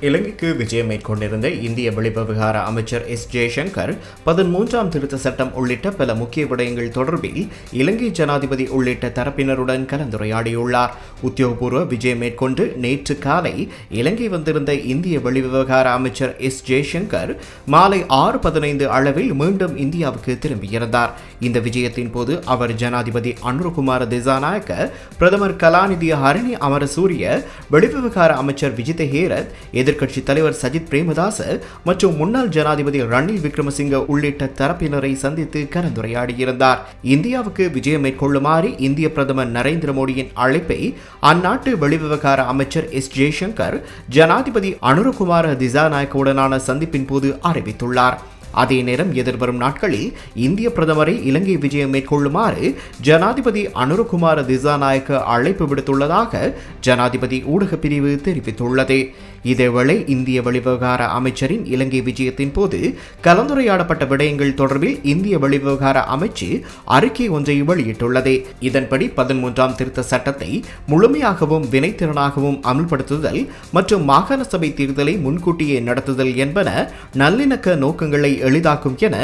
இலங்கைக்கு விஜயம் மேற்கொண்டிருந்த இந்திய வெளிவிவகார அமைச்சர் எஸ் ஜெய்சங்கர் பதிமூன்றாம் திருத்த சட்டம் உள்ளிட்ட பல முக்கிய விடயங்கள் தொடர்பில் இலங்கை ஜனாதிபதி உள்ளிட்ட தரப்பினருடன் கலந்துரையாடியுள்ளார். உத்தியோகபூர்வ விஜயம் மேற்கொண்டு நேற்று காலை இலங்கை வந்திருந்த இந்திய வெளிவிவகார அமைச்சர் எஸ் ஜெய்சங்கர் மாலை ஆறு பதினைந்து அளவில் மீண்டும் இந்தியாவுக்கு திரும்பியிருந்தார். இந்த விஜயத்தின் போது அவர் ஜனாதிபதி அனுரகுமார திசாநாயக்க பிரதமர் கலாநிதி ஹரிணி அமரசூரிய வெளிவிவகார அமைச்சர் விஜித ஹேரத் எதிர்க்கட்சித் தலைவர் சஜித் பிரேமதாச மற்றும் முன்னாள் ஜனாதிபதி ரணில் விக்ரமசிங்க உள்ளிட்ட தரப்பினரை சந்தித்து கலந்துரையாடியிருந்தார். இந்தியாவுக்கு விஜயம் மேற்கொள்ளுமாறு இந்திய பிரதமர் நரேந்திர மோடியின் அழைப்பை அந்நாட்டு வெளிவிவகார அமைச்சர் எஸ் ஜெய்சங்கர் ஜனாதிபதி அனுரகுமார திசாநாயக்கவுடனான சந்திப்பின் போது அறிவித்துள்ளார். அதே நேரம் எதிர்வரும் நாட்களில் இந்திய பிரதமரை இலங்கை விஜயம் மேற்கொள்ளுமாறு ஜனாதிபதி அனுரகுமார திசாநாயக்க அழைப்பு விடுத்துள்ளதாக ஜனாதிபதி ஊடகப் பிரிவு தெரிவித்துள்ளது. இதேவேளை இந்திய வெளிவிவகார அமைச்சரின் இலங்கை விஜயத்தின் போது கலந்துரையாடப்பட்ட விடயங்கள் தொடர்பில் இந்திய வெளிவிவகார அமைச்சு அறிக்கை ஒன்றை வெளியிட்டுள்ளது. இதன்படி பதிமூன்றாம் திருத்த சட்டத்தை முழுமையாகவும் வினைத்திறனாகவும் அமல்படுத்துதல் மற்றும் மாகாண சபை தேர்தலை முன்கூட்டியே நடத்துதல் என்பன நல்லிணக்க நோக்கங்களை எளிதாக்கும் என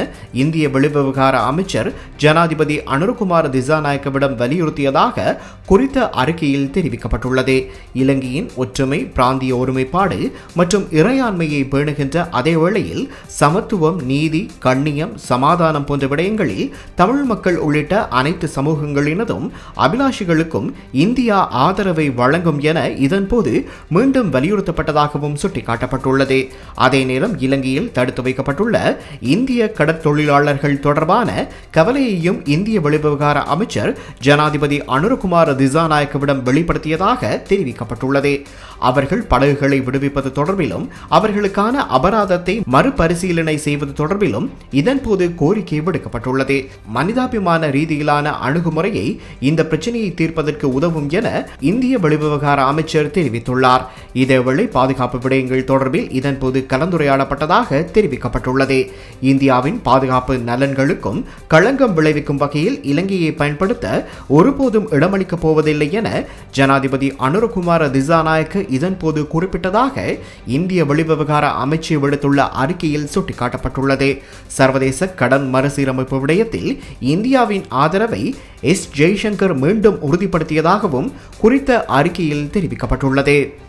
இந்திய வெளிவிவகார அமைச்சர் ஜனாதிபதி அனுர்குமார் திசாநாயக்கவிடம் வலியுறுத்தியதாக குறித்த அறிக்கையில் தெரிவிக்கப்பட்டுள்ளது. இலங்கையின் ஒற்றுமை பிராந்திய ஒருமைப்பாடு மற்றும் இறையாண்மையை பேணுகின்ற அதே வேளையில் சமத்துவம் நீதி கண்ணியம் சமாதானம் போன்ற விடயங்களில் தமிழ் மக்கள் உள்ளிட்ட அனைத்து சமூகங்களினதும் அபிலாஷிகளுக்கும் இந்தியா ஆதரவை வழங்கும் என இதன்போது மீண்டும் வலியுறுத்தப்பட்டதாகவும் சுட்டிக்காட்டப்பட்டுள்ளது. அதே நேரம் இலங்கையில் தடுத்து வைக்கப்பட்டுள்ள இந்திய கடற்தொழிலாளர்கள் தொடர்பான கவலையையும் இந்திய வெளிவிவகார அமைச்சர் ஜனாதிபதி அனுரகுமார் திசாநாயக்கவிடம் வெளிப்படுத்தியதாக தெரிவிக்கப்பட்டுள்ளது. அவர்கள் படகுகளை விடுவிப்பது தொடர்பிலும் அவர்களுக்கான அபராதத்தை மறுபரிசீலனை செய்வது தொடர்பிலும் இதன்போது கோரிக்கை விடுக்கப்பட்டுள்ளது. மனிதாபிமான ரீதியிலான அணுகுமுறையை இந்த பிரச்சனையை தீர்ப்பதற்கு உதவும் என இந்திய வெளிவிவகார அமைச்சர் தெரிவித்துள்ளார். இதேவேளை பாதுகாப்பு விடயங்கள் தொடர்பில் இதன்போது கலந்துரையாடப்பட்டதாக தெரிவிக்கப்பட்டுள்ளது. இந்தியாவின் பாதுகாப்பு நலன்களுக்கும் களங்கம் விளைவிக்கும் வகையில் இலங்கையை பயன்படுத்த ஒருபோதும் இடமளிக்கப் போவதில்லை என ஜனாதிபதி அனுரகுமார திசாநாயக்க இதன்போது குறிப்பிட்டதாக இந்திய வெளிவிவகார அமைச்சு விடுத்துள்ள அறிக்கையில் சுட்டிக்காட்டப்பட்டுள்ளது. சர்வதேச கடன் மறுசீரமைப்பு விடயத்தில் இந்தியாவின் ஆதரவை எஸ். ஜெய்சங்கர் மீண்டும் உறுதிப்படுத்தியதாகவும் குறித்த அறிக்கையில் தெரிவிக்கப்பட்டுள்ளது.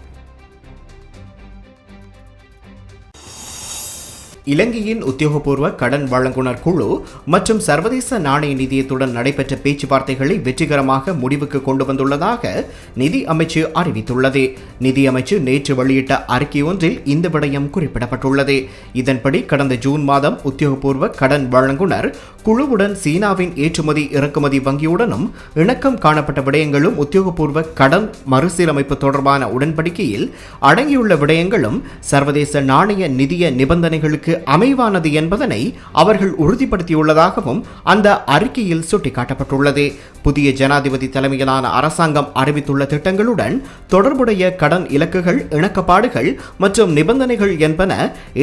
இலங்கையின் உத்தியோகபூர்வ கடன் வழங்குனர் குழு மற்றும் சர்வதேச நாணய நிதியத்துடன் நடைபெற்ற பேச்சுவார்த்தைகளை வெற்றிகரமாக முடிவுக்கு கொண்டு வந்துள்ளதாக நிதி அமைச்சு அறிவித்துள்ளது. நிதி அமைச்சு நேற்று வெளியிட்ட அறிக்கை ஒன்றில் இந்த விடயம் குறிப்பிடப்பட்டுள்ளது. இதன்படி கடந்த ஜூன் மாதம் உத்தியோகபூர்வ கடன் வழங்குனர் குழுவுடன் சீனாவின் ஏற்றுமதி இறக்குமதி வங்கியுடனும் இணக்கம் காணப்பட்ட விடயங்களும் உத்தியோகபூர்வ கடன் மறுசீரமைப்பு தொடர்பான உடன்படிக்கையில் அடங்கியுள்ள விடயங்களும் சர்வதேச நாணய நிதிய நிபந்தனைகளுக்கு அமைவானது என்பதனை அவர்கள் உறுதிப்படுத்தியுள்ளதாகவும் அந்த அறிக்கையில் சுட்டிக்காட்டப்பட்டுள்ளது. புதிய ஜனாதிபதி தலைமையிலான அரசாங்கம் அறிவித்துள்ள திட்டங்களுடன் தொடர்புடைய கடன் இலக்குகள் இணக்கப்பாடுகள் மற்றும் நிபந்தனைகள் என்பன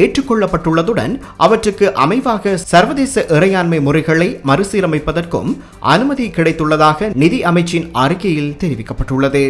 ஏற்றுக்கொள்ளப்பட்டுள்ளதுடன் அவற்றுக்கு அமைவாக சர்வதேச இறையாண்மை முறைகளை மறுசீரமைப்பதற்கும் அனுமதி கிடைத்துள்ளதாக நிதி அமைச்சின் அறிக்கையில் தெரிவிக்கப்பட்டுள்ளது.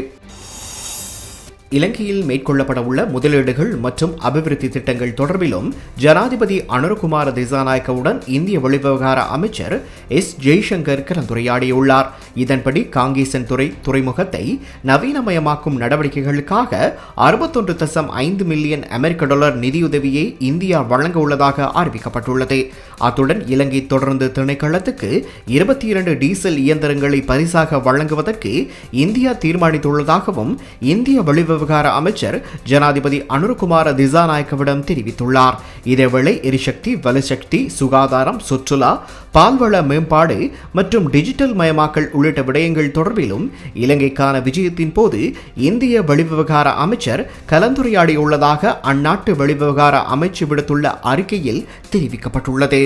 இலங்கையில் மேற்கொள்ளப்பட உள்ள முதலீடுகள் மற்றும் அபிவிருத்தி திட்டங்கள் தொடர்பிலும் ஜனாதிபதி அனுர்குமார் திசாநாயக்கவுடன் இந்திய வெளிவிவகார அமைச்சர் எஸ் ஜெய்சங்கர் கலந்துரையாடியுள்ளார். இதன்படி காங்கேசன் துறை துறைமுகத்தை நவீனமயமாக்கும் நடவடிக்கைகளுக்காக அறுபத்தொன்று தசம் ஐந்து மில்லியன் அமெரிக்க டாலர் நிதியுதவியை இந்தியா வழங்க உள்ளதாக அறிவிக்கப்பட்டுள்ளது. அத்துடன் இலங்கை தொடர்ந்து திணைக்களத்துக்கு இருபத்தி இரண்டு டீசல் இயந்திரங்களை பரிசாக வழங்குவதற்கு இந்தியா தீர்மானித்துள்ளதாகவும் இந்திய வெளிவிவகார விவகார அமைச்சர் ஜனாதிபதி அனுர்குமார திசாநாயக்கவிடம் தெரிவித்துள்ளார். இதேவேளை எரிசக்தி வலுசக்தி சுகாதாரம் சுற்றுலா பால்வள மேம்பாடு மற்றும் டிஜிட்டல் மயமாக்கல் உள்ளிட்ட விடயங்கள் தொடர்பிலும் இலங்கைக்கான விஜயத்தின் போது இந்திய வெளிவிவகார அமைச்சர் கலந்துரையாடியுள்ளதாக அந்நாட்டு வெளிவிவகார அமைச்சு விடுத்துள்ள அறிக்கையில் தெரிவிக்கப்பட்டுள்ளது.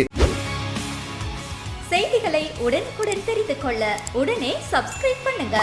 செய்திகளை உடனுக்குடன் தெரிந்து கொள்ள உடனே சப்ஸ்கிரைப் பண்ணுங்க.